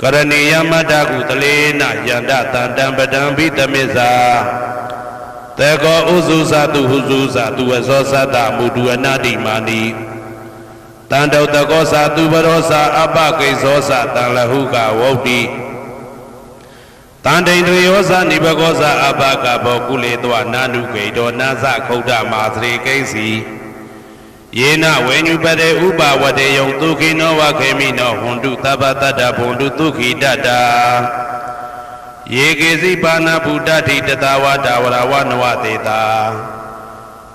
ကရဏီယမတ္တကုတလေနယန္တတန္တံပဒံဘိတမစ္ဆာတေကောဥစုသတုဟုစုသတုဝဇောသတ္တမုဒုအနာတိမာနိတန္တုတကောသတုဘရောသအပကိဇောသတံလဟုကဝုတ်တိတန္တိန်တွေယောသနိဘကောသအပကဘောကုလေတောနာနုဂိတောနာသခုဒ္ဓမာသရေကိဉ္စီ ယေနဝေညုပတေဥပဝတေယံဒုခိနောဝခေမိနောဟွန်တုသဗ္ဗတတ္တဘုံတုဒုခိတတ္တာယေကေစီပါဏဗုဒ္ဓတိတတဝတာဝရဝနဝတေတာ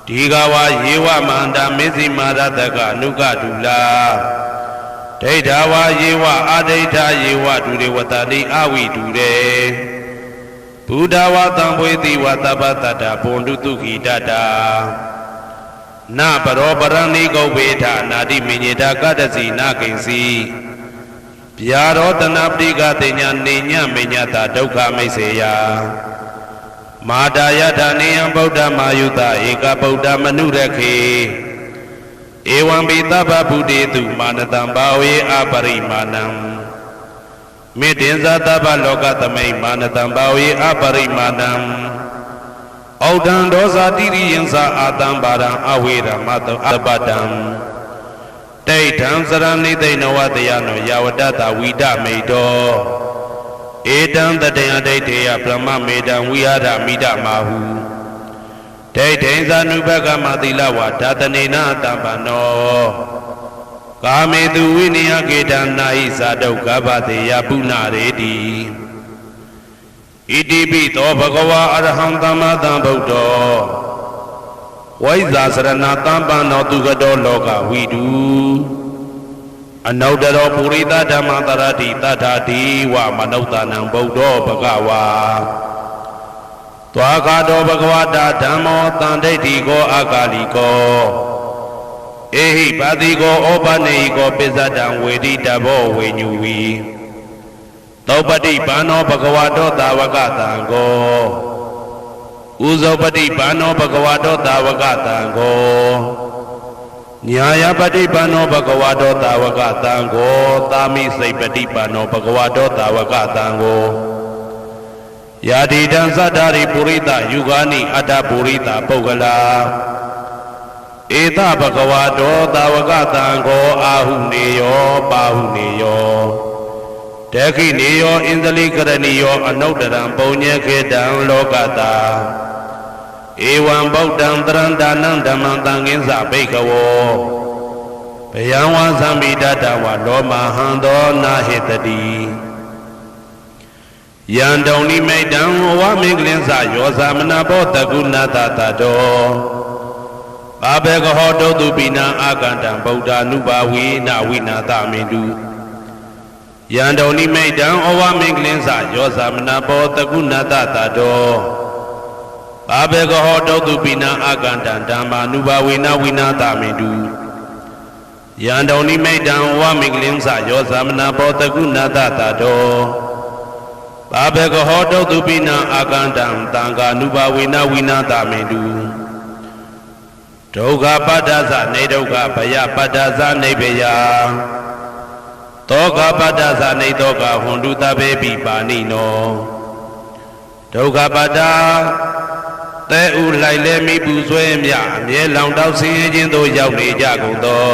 ဒီဃဝယေဝမန္တမေဇိမာရတကအနုကတုလာဒိဋ္ဌဝယေဝအာဒိဋ္ဌယေဝဒုရေဝတတိအဝိတုရေဘုဒ္ဓဝတံဘွေတိဝသဗ္ဗတတ္တဘုံတုဒုခိတတ္တာ နပရောပရဏိကုတ်ဝေထနာတိမိညေတာကတ္တစီနာကိဉ္စီဗျာရောတနာပတိကတိညာနေညမိညတာဒုက္ခမိတ်စေယမာတာယထာနေယံဗုဒ္ဓမာယုတဧကဗုဒ္ဓမနုရခေဧဝံပိသဗ္ဗဗုတေတုမာနတံဘာဝေအပရိမာဏံမေတ္တင်္ဇာသဗ္ဗလောကသမိတ်မာနတံဘာဝေအပရိမာဏံ ဩဒံဒောဇာတိရိယံသာအာတံပါရံအဝေရမတောအပတံတိဋ္ဌံစရဏိသိဏဝတယနောယာဝတတဝိဒမေတောဧတံတတယဒိဋ္ဌေယဗြဟ္မမေတံဝိဟာရမိဒမာဟုဒိဋ္ဌိဇာနုဘကမသီလဝါဒါတနေနတံပနောကာမေတုဝိနယကေတံနာဟိသာဒုက္ခပတေယပုဏ္ဏရေတိ ဣတိပိသောဘဂဝါအရဟံသမ္မာသမ္ဗုဒ္ဓောဝိဇ္ဇာစရဏတမ္ပန္နောသူကတောလောကဝိတုအနုတ္တရောပုရိသဓမ္မတရတိတထာတိဝမနုဿာနံဗုဒ္ဓောဘဂဝါသွားခါတောဘဂဝတာဓမ္မောတန်ဒိဋ္ဌိကောအာကာလိကောအေဟိပါတိကောဩပနေဟိကောပိစ္ဆတံဝေတိတဘောဝေညူဝီ သောပတိဘာနောဘဂဝါတောတာဝကတံကိုဥဇောပတိဘာနောဘဂဝါတောတာဝကတံကိုညာယပတိဘာနောဘဂဝါတောတာဝကတံကိုသာမိစိတ်ပတိဘာနောဘဂဝါတောတာဝကတံကိုယာတိတံသတ္တာရိပုရိသယူဂာနိအတ္တပုရိသပုဂ္ဂလာဧတဘဂဝါတောတာဝကတံကိုအာဟုနေယောပါဟုနေယော တခိနေယောဣန္ဒလိကရဏီယောအနုတ္တရံပုံညေခေတံလောကတာဧဝံဗုဒ္ဓံတရံဒါနံဓမ္မံတန်ငင်းစဘိကဝောဘယံဝါသံမိတတဝလောမဟံသောနာဟေတတိယံတုံနိမိတံဝမင်္ဂလင်းစယောဇာမနာဘောတကုဏတတတောဘာဘေကဟောတုတုပိနံအာကန္တံဗုဒ္ဓ ानु ဘာဝေနဝိနာတမင်တု ယန္တုန်နိမိတ်တံဩဝမင်္ဂလင်းစယောသမနာဘောတကုဏတတတောဘာဘေကဟောတောတုပိနံအာကန္တံဓမ္မာနုဘဝေနဝိနာတာမေတုယန္တုန်နိမိတ်တံဩဝမင်္ဂလင်းစယောသမနာဘောတကုဏတတတောဘာဘေကဟောတောတုပိနံအာကန္တံတံဃာနုဘဝေနဝိနာတာမေတုဒုက္ခပတ္တသနေဒုက္ခဘယပတ္တသနေဘယ သောကပတ္တသနေသောကဟွန်တုတဘေပိပါဏိနောဒုက္ခပတ္တသဲဥလိုက်လဲမိပူဆွဲမြအမြဲလောင်တောက်ဆင်းရဲခြင်းသို့ရောက်နေကြကုန်သော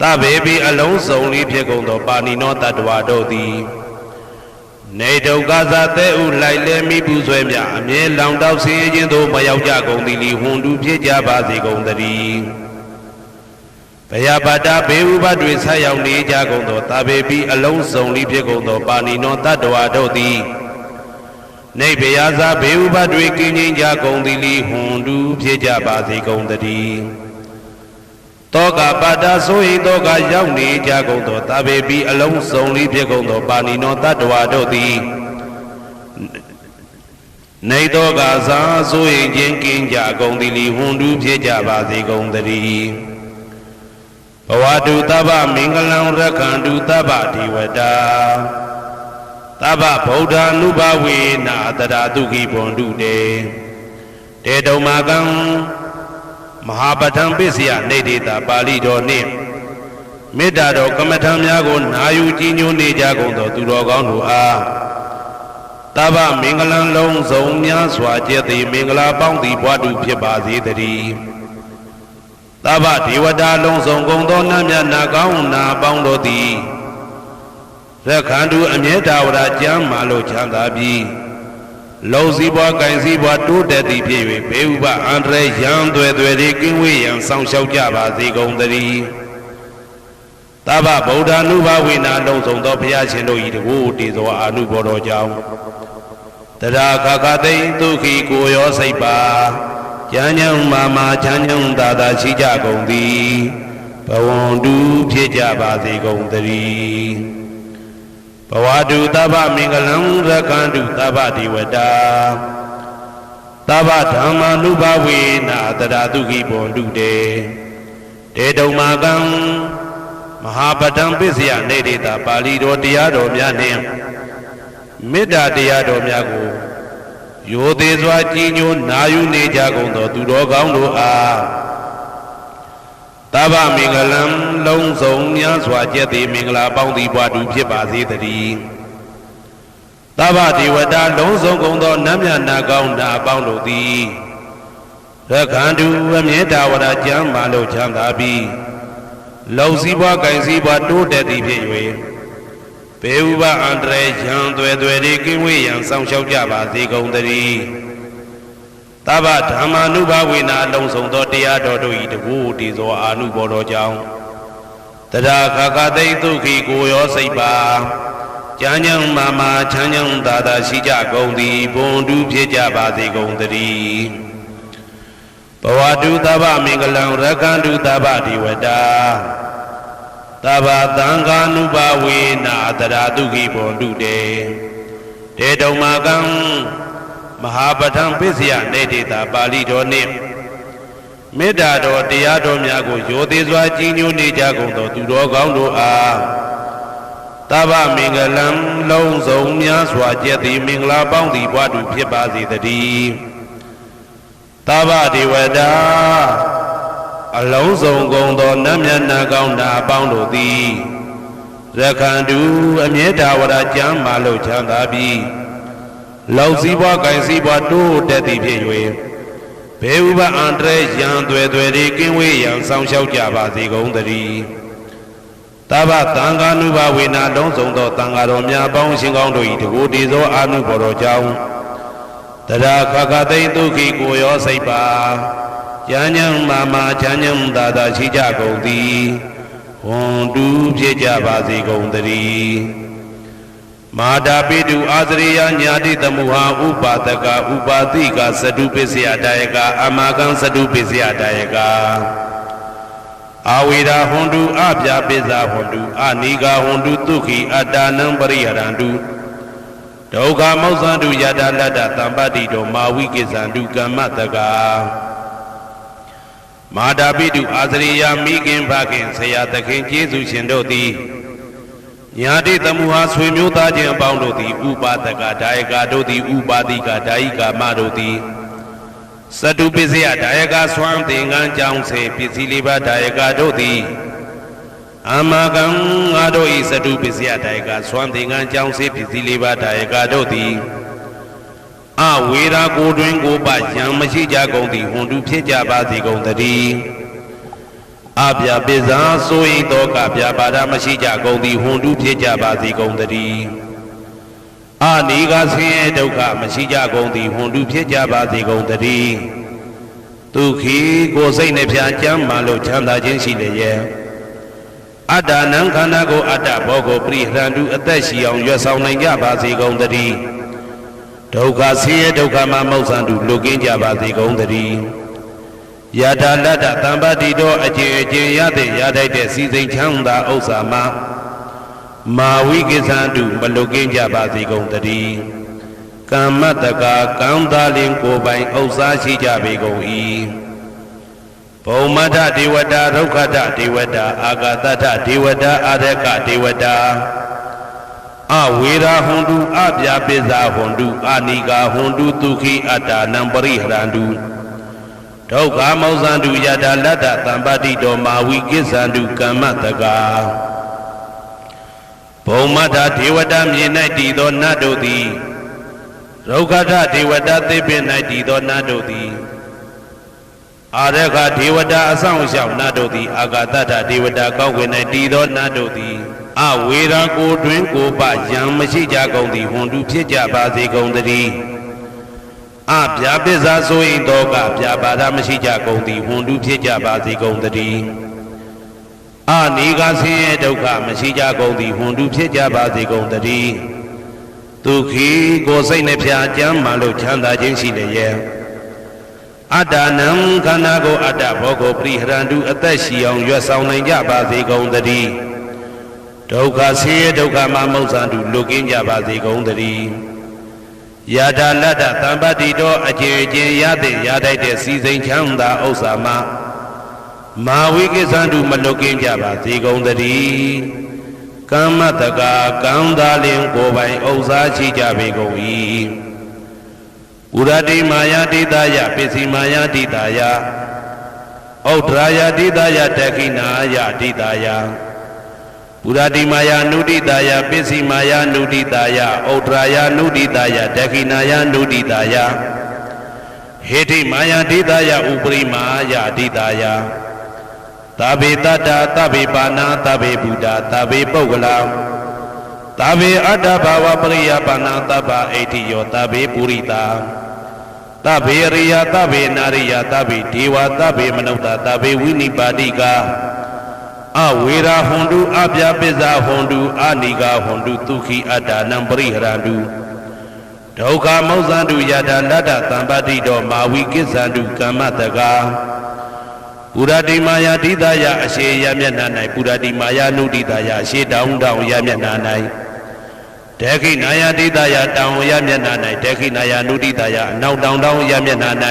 တဘေပိအလုံးစုံလေးဖြစ်ကုန်သောပါဏိနောတတ္တဝါတို့သည်နေဒုက္ခသသဲဥလိုက်လဲမိပူဆွဲမြအမြဲလောင်တောက်ဆင်းရဲခြင်းသို့မရောက်ကြကုန်သည်လီဟွန်တုဖြစ်ကြပါစေကုန်သတည်း ဘယပါတာဘေဥပတွေဆက်ရောက်နေကြကုန်သောတာဘေပိအလုံးစုံလေးဖြစ်ကုန်သော ပါဏိနောတတ္တဝါတို့သည်နေဘယသာဘေဥပတွေကင်းငြိမ်းကြကုန်သည်လီဟွန်တူဖြစ်ကြပါစေကုန်တည်းတောကပါတာဆိုဟိတောကရောက်နေကြကုန်သောတာဘေပိအလုံးစုံလေးဖြစ်ကုန်သော ပါဏိနောတတ္တဝါတို့သည်နေတောကသာဆိုဟိခြင်းကင်းကြကုန်သည်လီဟွန်တူဖြစ်ကြပါစေကုန်တည်းဘ ဝတုတဗ္ဗမင်္ဂလံရက္ခန္တုတဗ္ဗဒီဝတာတဗ္ဗဗုဒ္ဓ ानु ဘဝေနာတရာတုခိဘွန်တုတေတေတုံမာကံမဟာပဋ္ဌံပစ္စယနေတေတာပါဠိတော်နှင့်မေတ္တာတော်ကမ္မထံများကိုနာယူကြည်ညိုနေကြကုန်သော သူတော်ကောင်းတို့အားတဗ္ဗမင်္ဂလံလုံးစုံများစွာကျက်သည်မင်္ဂလာပေါင်းသည်ဘွားတူဖြစ်ပါစေတည်း တဗ္ဗဒေဝတာလုံးစုံကုန်သောနတ်မြတ်နာကောင်းနာပေါင်းတို့သည်ရခန္တုအမြဲတာဝရကျမ်းမာလို့ချမ်းသာပြီးလုံစည်းပွားကင်စည်းပွားတိုးတက်သည်ဖြစ်၍ဘေဥပအန္တရာယ်ရန်သွဲသွဲတွေကင်းဝေးရန်ဆောင်ရှောက်ကြပါစေကုန်သတည်းသဗ္ဗဗုဒ္ဓ ानु ဘဝိနာလုံးစုံသောဘုရားရှင်တို့၏တကူတည်သောအာနုဘော်တော်ကြောင့်တရာခခသိမ့်ဒုက္ခိကိုရောစိတ်ပါ ဉာဏ်ဉာဏ်မာမာချမ်းဉာဏ်သာသာရှိကြကုန်သည်ဘဝန္တုဖြစ်ကြပါစေကုန်သတည်းဘဝတုသဗ္ဗမင်္ဂလံရကန္တုသဗ္ဗဒီဝတာသဗ္ဗဓမ္မာနုဘဝေနာတရာဒုက္ခိဘွန်တုတေတေတုံမာကံမဟာပတံပစ္စယနေတိတာပါဠိတော်တရားတော်များနှင့်မေတ္တာတရားတော်များကို ယောသေးစွာကြည်ညိုနာယူနေကြကုန်သော သူတော်ကောင်းတို့အားတဗ္ဗမင်္ဂလံလုံးစုံများစွာကျက်သည်မင်္ဂလာပေါင်းသည်ဘွားတူဖြစ်ပါစေတည်းတဗ္ဗဒေဝတာလုံးစုံကုန်သောနတ်မြတ်နာကောင်းနာပေါင်းတို့သည်ရခန္တုအမြဲတာဝရကျမ်းမာလို့ချမ်းသာပြီးလုံစည်းပွားကင်စည်းပွားတိုးတက်သည်ဖြစ်၍ ဘေဥပအန္တရာယ်ရန်သွဲသွဲတွေကင်းဝေးရန်ဆောင်ရှောက်ကြပါစေကုန်သတည်းသဗ္ဗဓမ္မာနုဘဝေနာအလုံးစုံသောတရားတော်တို့၏တကူတည်သောအာနုဘော်တော်ကြောင့်တရာခခသိမ့်ဒုက္ခိကိုရောစိတ်ပါကြမ်းကြမ်းမာမာချမ်းချမ်းသာသာရှိကြကုန်သည်ဘွန်တူဖြစ်ကြပါစေကုန်သတည်းဘဝတုသဗ္ဗမင်္ဂလံရကန္တုသဗ္ဗဒီဝတာ သဗ္ဗသံဃာနုဘဝေနာတရာတုခိဘွန်တုတေတေတုံမာကံမဟာပဋ္ဌံပစ္စယနေတိတာပါဠိတော်နှင့်မေတ္တာတော်တရားတော်များကိုယောသေးစွာကြီးညိုနေကြကုန်သောသူတော်ကောင်းတို့အားသဗ္ဗမင်္ဂလံလုံးစုံများစွာကျက်သည်မင်္ဂလာပေါင်းသည်ဘွားတူဖြစ်ပါစေတည်းသဗ္ဗဒေဝတာ အလုံးစုံကုန်သောနတ်မြတ်နာကောင်းနာအပေါင်းတို့သည်ရခန္တုအမြဲတာဝရကျမ်းမာလို့ချမ်းသာပြီးလောက်စည်းပွားကင်စည်းပွားတိုးတက်သည်ဖြစ်၍ဘေဥပအန္တရရန်သွဲသွဲတွေကင်းဝေးရန်ဆောင်ရှောက်ကြပါစေကုန်သတည်းတဗ္ဗသံဃာနုဘဝေနာလုံးစုံသောတန်ဃာတော်များပေါင်းရှင်ကောင်းတို့၏တကူတည်သောအာနုဘော်တော်ကြောင့်တရာခခသိမ့်ဒုက္ခိကိုရောစိတ်ပါ ဉာဏ်ဉာဏ်မာမာချမ်းဉာဏ်သာသာရှိကြကုန်သည်ဟွန်တူဖြစ်ကြပါစေကုန်သတည်းမာတာပိတုအာသရိယညာတိတမုဟာဥပါဒကဥပါတိကသတုပစ္စယတာယကအမာကံသတုပစ္စယတာယကအာဝေရာဟွန်တုအပြပိဇာဟွန်တုအနိကာဟွန်တုဒုက္ခိအတ္တနံပရိဟရန္တုဒုက္ခမောဇန္တုယတာလတ္တတံပတ္တိတောမာဝိကိဇန္တုကမ္မတကာ မာတာပိတုအာသရိယာမိခင်ဖခင်ဆရာသခင်ကျေးဇူးရှင်တို့သည်ညာတိတမှုဟာဆွေမျိုးသားချင်းအပေါင်းတို့သည်ဥပါဒကဒါယကတို့သည်ဥပါတိကဒါယိကာမတို့သည်စတုပစ္စယဒါယကဆွမ်းသင်္ကန်းကြောင်းစေပစ္စည်းလေးပါးဒါယကတို့သည်အမကံငါတို့ဤစတုပစ္စယဒါယကဆွမ်းသင်္ကန်းကြောင်းစေပစ္စည်းလေးပါးဒါယကတို့သည် အဝေရာကိုတွင်ကိုပယံမရှိကြကုန်သည်ဟွန်တုဖြစ်ကြပါစေကုန်သတည်းအပြပိဇာဆိုရင်တော့ကပြပါဒမရှိကြကုန်သည်ဟွန်တုဖြစ်ကြပါစေကုန်သတည်းအနိကဆင်းရဲဒုက္ခမရှိကြကုန်သည်ဟွန်တုဖြစ်ကြပါစေကုန်သတည်းဒုက္ခိကိုယ်စိတ်နှပြချမ်းမှလို့ချမ်းသာခြင်းရှိလျက်အတ္တနံခန္ဓာကိုအတ္တဘောကိုပရိဟရန္တုအသက်ရှိအောင်ရွတ်ဆောင်နိုင်ကြပါစေကုန်သတည်း ဒုက္ခဆင်းရဲဒုက္ခမှာမောက်ဆန်တူလွတ်ကင်းကြပါစေကုန်သတည်းယထာလတ္တတံပတ္တိတော်အကျင့်အကျင့်ရတဲ့ရထိုက်တဲ့စီစိန်ချမ်းသာဥစ္စာမှာမာဝိကိသန္တုမလွတ်ကင်းကြပါစေကုန်သတည်းကမ္မတကာကံသာလင်ကိုယ်ပိုင်ဥစ္စာရှိကြပေကုန်၏ဘုံမထဒေဝတာဒုက္ခတဒေဝတာအာဂတထဒေဝတာအာရကဒေဝတာ အဝေရာဟွန်တုအပြာပိဇာဟွန်တုအာနိကာဟွန်တုဒုခိအတ္တနံပရိဟရန္တုဒဒုက္ခမောဇန္တုယတာလတ္တသံပတိတောမာဝိကိစ္ဆန္တုကမ္မတကာဘုံမထာဒေဝတာမြေ၌တည်သောနတ်တို့သည်ဒုက္ခထဒေဝတာသိပင်၌တည်သောနတ်တို့သည်အာရခဒေဝတာအဆောင်ရှောက်နတ်တို့သည်အာဂတထဒေဝတာကောက်ွယ်၌တည်သောနတ်တို့သည် အဝေရာကိုတွင်ကိုပယံမရှိကြကုန်သည်ဟွန်တုဖြစ်ကြပါစေကုန်သတည်းအပြာပစ္စာဆိုရင်တော့ကပြာပါဒမရှိကြကုန်သည်ဟွန်တုဖြစ်ကြပါစေကုန်သတည်းအနိကဆင်းရဲဒုက္ခမရှိကြကုန်သည်ဟွန်တုဖြစ်ကြပါစေကုန်သတည်းဒုက္ခိကိုယ်စိတ်နှဖျားကြမ်းမှလို့ချမ်းသာခြင်းရှိလျက်အတ္တနံခန္ဓာကိုယ်အတ္တဘောကိုပရိဟရန္တုအသက်ရှိအောင်ရွတ်ဆောင်နိုင်ကြပါစေကုန်သတည်း ဒုက္ခဆင်းရဲဒုက္ခမှမုတ်ဆန်တုလွတ်ကင်းကြပါစေကုန်သတည်းယတာလတ္တသံပတ္တိတော်အကျေအကျင်ရတဲ့ရတိုက်တဲ့စီစိန်ချမ်းသာဥစ္စာမှာမာဝိကိစ္ဆန္တုမလွတ်ကင်းကြပါစေကုန်သတည်းကမ္မတကာကံသာလင်ကိုယ်ပိုင်ဥစ္စာရှိကြပေကုန်၏ဥရတိမာယာတိတယပစ္စည်းမာယာတိတယဩဒရာယတိတယတခိနာယတိတယ ပုရတိမာယာနုတိတာယပစ္စည်းမာယာနုတိတာယဩဒရာယနုတိတာယတခိနာယနုတိတာယဟေတိမာယာတိတာယဥပရိမာယာတိတာယသဗ္ဗေတတ္တာသဗ္ဗေပါဏာသဗ္ဗေဘုဒ္ဓသဗ္ဗေပုဂ္ဂလာသဗ္ဗေအတ္တဘာဝပရိယပါဏာသဗ္ဗအိဋ္ဌိယောသဗ္ဗေပုရိတာသဗ္ဗေရိယသဗ္ဗေနာရိယသဗ္ဗေဒေဝသဗ္ဗေမနုဿသဗ္ဗေဝိနိပါတိကာ အဝေရာဟွန်တုအပြပစ္စာဟွန်တုအနိကာဟွန်တုဒုက္ခိအတ္တနံပရိဟရန္တုဒုက္ခမောဇန္တုယတာလတ္တသံပတိတော်မာဝိကိစ္ဆန္တုကမ္မတကာပုရတိမာယာတိတယအရှိယမျက်နှာ၌ပုရတိမာယာနုတိတယအရှိတောင်းတောင်းယမျက်နှာ၌ဒေခိနာယတိတယတောင်းယမျက်နှာ၌ဒေခိနာယနုတိတယအနောက်တောင်းတောင်းယမျက်နှာ၌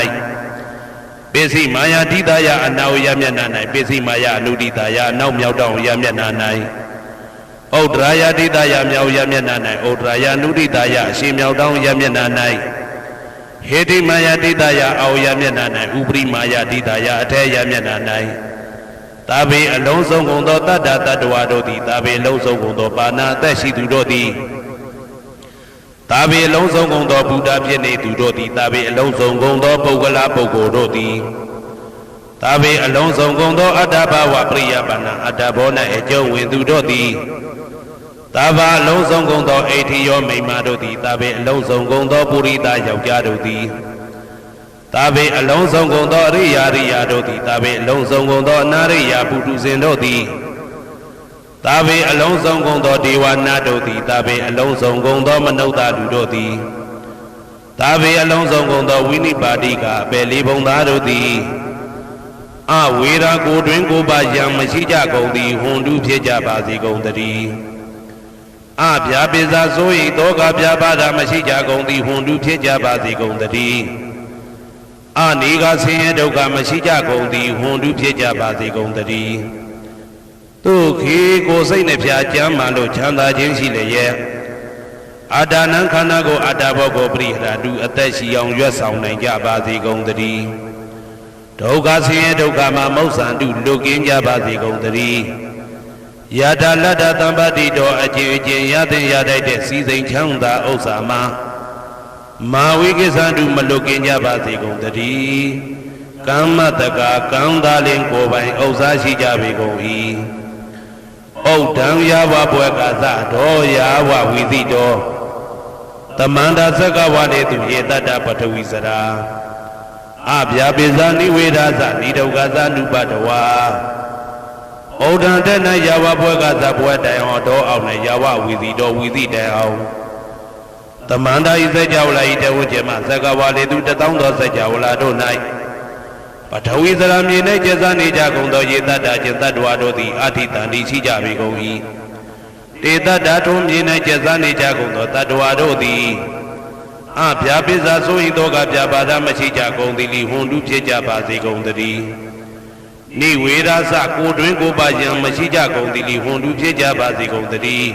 ပိစိမာယာတိတယအနောက်ယမျက်နှာ၌ပိစိမာယာအနုတိတယအနောက်မြောက်တောင်းယမျက်နှာ၌ဩဒရာယတိတယမြောက်ယမျက်နှာ၌ဩဒရာယနုတိတယအရှိမြောက်တောင်းယမျက်နှာ၌ဟေတိမာယာတိတယအောယမျက်နှာ၌ဥပရိမာယာတိတယအထေယမျက်နှာ၌သာဘေအလုံးစုံကုန်သောတတ္တတတ္တဝါတို့သည်သာဘေအလုံးစုံကုန်သောပါဏာအသက်ရှိသူတို့သည် သာဘေအလုံးစုံကုန်သောဘုရားဖြစ်နေသူတို့သည်သာဘေအလုံးစုံကုန်သောပုဂ္ဂလာပုဂ္ဂိုလ်တို့သည်သာဘေအလုံးစုံကုန်သောအတ္တဘဝပရိယပါဏအတ္တဘော၌အကျုံးဝင်သူတို့သည်သာဘာအလုံးစုံကုန်သောအိဋ္ဌိယောမိမ္မာတို့သည်သာဘေအလုံးစုံကုန်သောပုရိသယောက်ျားတို့သည်သာဘေအလုံးစုံကုန်သောအရိယာရိယာတို့သည်သာဘေအလုံးစုံကုန်သောအနာရိယာပုထုဇဉ်တို့သည် သာဘေအလုံးစုံကုန်သောဒေဝနာတို့သည်သာဘေအလုံးစုံကုန်သောမနုဿလူတို့သည်သာဘေအလုံးစုံကုန်သောဝိနိပါတိကအပေလေးဘုံသားတို့သည်အဝေရာကိုတွင်ကိုပါယံမရှိကြကုန်သည်ဟွန်တုဖြစ်ကြပါစေကုန်တည်းအပြာပိစာဆို၏တောကပြပါဒမရှိကြကုန်သည်ဟွန်တုဖြစ်ကြပါစေကုန်တည်းအနိကဆင်းရဲဒုက္ခမရှိကြကုန်သည်ဟွန်တုဖြစ်ကြပါစေကုန်တည်း သူခေကိုစိတ်နှဖျားကြမ်းမှန်လို့ချမ်းသာခြင်းရှိလျက်အာတာနံခန္ဓာကိုအာတာဘောကိုပရိဟရာတုအသက်ရှိအောင်ရွတ်ဆောင်နိုင်ကြပါစေကုန်တည်းဒုက္ခဆင်းရဲဒုက္ခမှာမௌဆန္တုလွတ်ကင်းကြပါစေကုန်တည်းယတာလတ္တသံပတိတော်အကျင့်အကျင့်ရတဲ့ရတိုက်တဲ့စီစိန်ချမ်းသာဥစ္စာမှာမာဝိကိစ္ဆန္တုမလွတ်ကင်းကြပါစေကုန်တည်းကမ္မတကာကံသာလင်ကိုယ်ပိုင်ဥစ္စာရှိကြပေကုန်၏ ဩဒံယာဝဘွယ်ကသဒောယာဝဝီတိတော်တမန္တာသက္ကဝနေသူယေတတ္တပထဝီစရာအဗျာပိဇာနိဝေဒသနိဒုက္ခသနုပတဝါဩဒံတဲ့၌ယာဝဘွယ်ကသဘွယ်တိုင်အောင်တော်အောင်နဲ့ယာဝဝီတိတော်ဝီတိတိုင်အောင်တမန္တာဤစัจ java လာဤတဝုကျမသက္ကဝါလေသူတသောသောစัจ java လာတို့၌ ပထဝီသရမြေ၌ကျဇာနေကြကုန်သောယေတ္တကျင်တ္တဝါတို့သည်အာထိတန်တိရှိကြပေကုန်၏တေတ္တထုံးမြေ၌ကျဇာနေကြကုန်သောတတ္တဝါတို့သည်အဗျာပိဇာဆိုဤသောကဗျာပါဒမရှိကြကုန်သည်လီဟွန်တုဖြစ်ကြပါစေကုန်တည်းနိဝေရသကိုတွင်ကိုပါယံမရှိကြကုန်သည်လီဟွန်တုဖြစ်ကြပါစေကုန်တည်း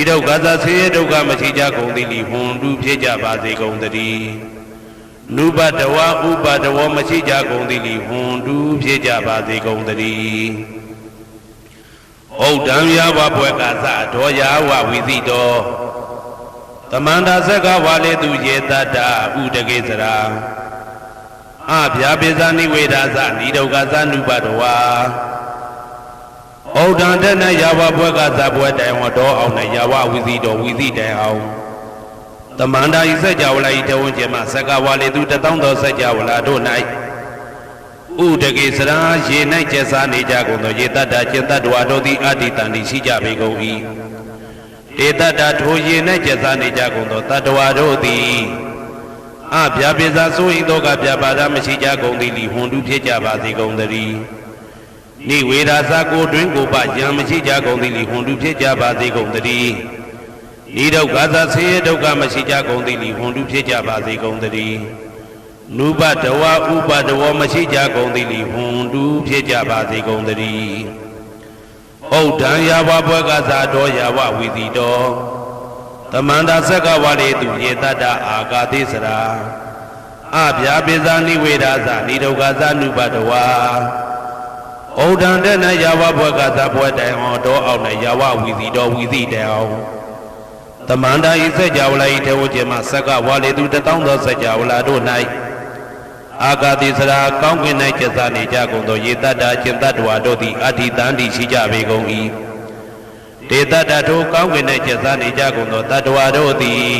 ဤဒုက္ခသဆေးဒုက္ခမရှိကြကုန်သည်လီဟွန်တုဖြစ်ကြပါစေကုန်တည်း နုပတဝဥပတဝမရှိကြကုန်သည်လီဟွန်တူဖြစ်ကြပါစေကုန်သတည်းဟုတ်တံရဘဘွယ်ကသဒောယာဝဝိသိတောတမန္တာဆက်ကဝါလေသူရေတတ္တဥတကေစရာအဗျာပိဇာနိဝေဒာသနိဒုက္ခသနုပတဝါဩဒံတဲ့နဲ့ရဘဘွယ်ကသဘွယ်တိုင်ဝတော်အောင်နဲ့ရဝဝိသိတော်ဝိသိတိုင်အောင်တ မန္တာဤစัจ java လာဤတဝန်းကျမဆက်ကဝါလေသူတထောင်သောစัจ java လာတို့၌ဥဒကေစရာရေ၌ကျက်စားနေကြကုန်သောရေတတ္တကျင်တတ္တဝါတို့သည်အတ္တိတန်ဤရှိကြပေကုန်၏ဒေတတ္တထိုရေ၌ကျက်စားနေကြကုန်သောတတ္တဝါတို့သည်အဗျာပိဇာဆိုဤသောကဗျာပါဒမရှိကြကုန်သည်လီဟွန်တုဖြစ်ကြပါစေကုန်သတည်းနိဝေဒာသကိုတွင်ကိုပယံမရှိကြကုန်သည်လီဟွန်တုဖြစ်ကြပါစေကုန်သတည်း ဤဒုက္ခသဆေးဒုက္ခမရှိကြကုန်သည်လီဟွန်တုဖြစ်ကြပါစေကုန်သတည်းနုပတဝဥပတဝမရှိကြကုန်သည်လီဟွန်တုဖြစ်ကြပါစေကုန်သတည်းဟုတ်တံယာဝဘွယ်ကစားတော်ယာဝဝီတိတော်တမန္တာဆက်ကဝါလေသူရေတတ္တအာကာတိစရာအဗျာပိဇာနိဝေဒာသနိဒုက္ခသနုပတဝါဩဒံတဲ့နယာဝဘွယ်ကစားဘွယ်တိုင်အောင်တော်အောင်နဲ့ယာဝဝီတိတော်ဝီတိတိုင် အောင်တမန္တာဤစัจ java လာဤထေဝကျမဆက်ကဝါလေသူတထောင်သောစัจ java လာတို့၌အာဂတိစရာကောင်းကင်၌ကျက်စားနေကြကုန်သောယေတတ္တာကျင်တတ္တဝါတို့သည်အဋ္ဌိတန်တိရှိကြပေကုန်၏ဒေတတ္တထိုကောင်းကင်၌ကျက်စားနေကြကုန်သောတတ္တဝါတို့သည်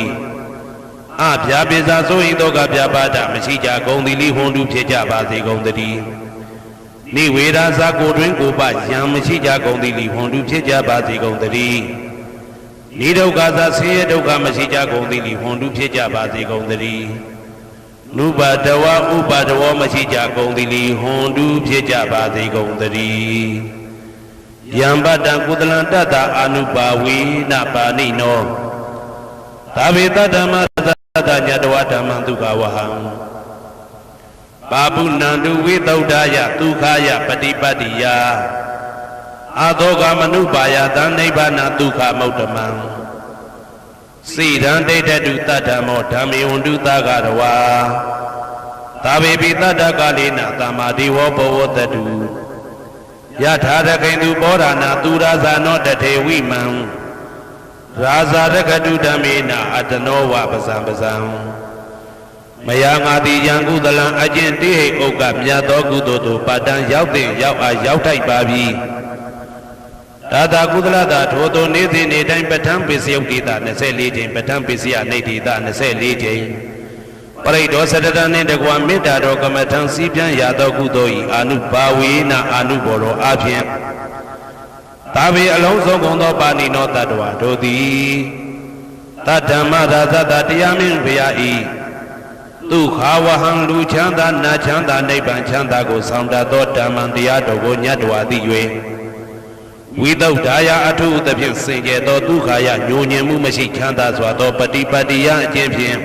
အဗျာပိစာဆို၏သောကဗျာပါဒမရှိကြကုန်သည်လိဟွန်တုဖြစ်ကြပါစေကုန်သတည်းနိဝေဒာဇာကိုတွင်ကိုပယံမရှိကြကုန်သည်လိဟွန်တုဖြစ်ကြပါစေကုန်သတည်း နိဒုက္ခသဆင်းရဲဒုက္ခမရှိကြကုန်သည်လိဟွန်တုဖြစ်ကြပါစေကုန်သတည်းနုပါတဝဥပါတဝမရှိကြကုန်သည်လိဟွန်တုဖြစ်ကြပါစေကုန်သတည်းယံပတ္တကုသလံတတ္တအာနုပါဝေနပါဏိနောသာဝေတဓမ္မသတ္တညတဝဓမ္မံဒုက္ခဝဟံပါပုဏန္တုဝိသုဒ္ဓယဒုက္ခယပฏิပတ္တိယ အာသောကမနုပါယသနိဗ္ဗာနဒုက္ခမௌတမံစိရန်ဒိဋ္ဌတုတတ္တမောဓမ္မေဝန္တုသကရဝါသာဝေပိတတ္တကာလေနသမ္မာဒီဝဘဝတတုယထာရခိန်သူဘောဓာနာသူရာဇာနောတထေဝိမံရာဇာရကတုဓမ္မေနအတနောဝပဇံပဇံမယာငါတိယံကုသလံအကျင့်တိဟိဥက္ကမြတ်သောကုသိုလ်တို့ပါတံရောက်တဲ့ရောက်အားရောက်ထိုက်ပါပြီ ဒါသာကုသလတာထိုသို့နေ့စဉ်နေ့တိုင်းပဋ္ဌာန်းပိစယုတ်တိတာ24ချိန်ပဋ္ဌာန်းပိစယနေတိတာ24ချိန်ပရိဒောသတတနှင့်တကွာမေတ္တာတော်ကမ္မထံစီးပြန်ရသောကုသိုလ်ဤအာနုဘာဝေနအာနုဘောရောအဖြင့်သာဝေအလုံးစုံကုန်သောပါဏိနောတတ္တဝါတို့သည်တတ္တမရာဇတတရားမင်းဘုရားဤဒုက္ခဝဟံလူချမ်းသာနာချမ်းသာနိဗ္ဗာန်ချမ်းသာကိုဆောင်တတ်သောဓမ္မံတရားတော်ကိုညတ်တော်သိ၍ ဝိသုဒ္ဓါယအထုသဖြင့်စင်ကြယ်သောဒုက္ခယညိုညင်မှုမရှိချမ်းသာစွာသောပฏิပတ္တိယအကျင့်ဖြင့်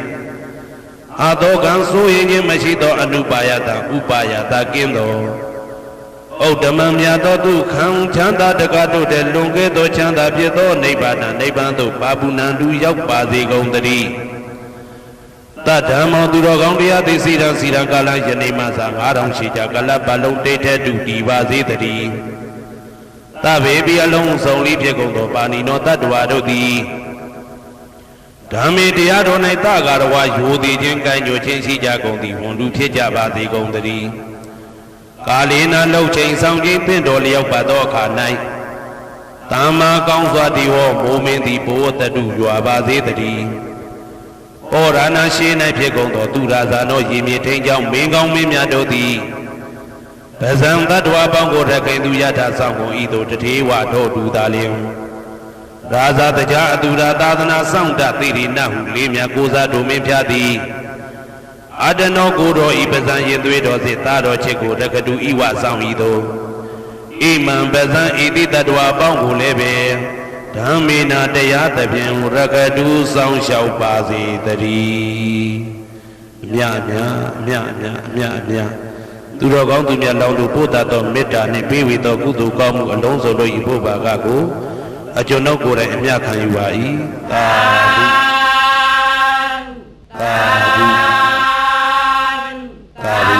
အာသောကံဆိုရင်ခြင်းမရှိသောအနုပါယတဥပါယတကင်းသောဩဓမံမြတ်သောဒုက္ခံချမ်းသာတကတို့တဲ့လွန်ကဲသောချမ်းသာဖြစ်သောနိဗ္ဗာန်နိဗ္ဗာန်သို့ပါပုဏ္ဏတုရောက်ပါစေကုန်သတည်းတဓမ္မောသူတော်ကောင်းတရားသိစီရန်စီရန်ကာလယနေ့မှသာ9000ရှိကြကလပ်ပလုံးတိတ်တဲ့တူတည်ပါစေတည်း တဗေပိအလုံးစုံလေးဖြစ်ကုန်သောပါဏိနောတတ္တဝါတို့သည်ဓမ္မေတရားတော်၌တကာရဝယိုသည်ချင်းကံညိုချင်းရှိကြကုန်သည်ဝန်လူဖြစ်ကြပါစေကုန်တည်းကာလေနာလှုပ်ချိန်ဆောင်ခြင်းပင့်တော်လျောက်ပါသောအခါ၌တာမာကောင်းစွာတည်ဟောမိုးမင်းသည်ဘိုးတတုရွာပါစေတည်းဩရဏရှိ၌ဖြစ်ကုန်သောသူရာဇာနောရေမြေထိန်ကြောင့်မင်းကောင်းမင်းများတို့သည် ပဇံတ attva ပေါင်းကိုရခိုင်သူယထာဆောင်ကုန်ဤသို့တထေဝတို့တူသာလျင်ရာဇာတကြားအတူရာသာသနာစောင့်တသိရိနဟုလေးမြတ်ကိုစားတို့မင်းဖျားသည်အတနောကိုတော်ဤပဇံရင်သွေးတော်စေသာတော်ချစ်ကိုတက္ကတူဤဝဆောင်ဤသို့ဣမံပဇံဤတိတ attva ပေါင်းကိုလည်းပဲဓမ္မေနာတရားသဖြင့်ရကတူဆောင်လျှောက်ပါစေတည်းအမြအမြအမြအမြအမြအမြ သူတော်ကောင်းသူမြတ်လောင်းတို့ပို့တာသောမေတ္တာနှင့်ပေးဝေသောကုသိုလ်ကောင်းမှုအလုံးစုံတို့ဤဘုဗ္ဗာကကိုအကျွန်ုပ်ကိုယ်တိုင်အမြခံယူပါ၏သာဓုသာဓုသာဓု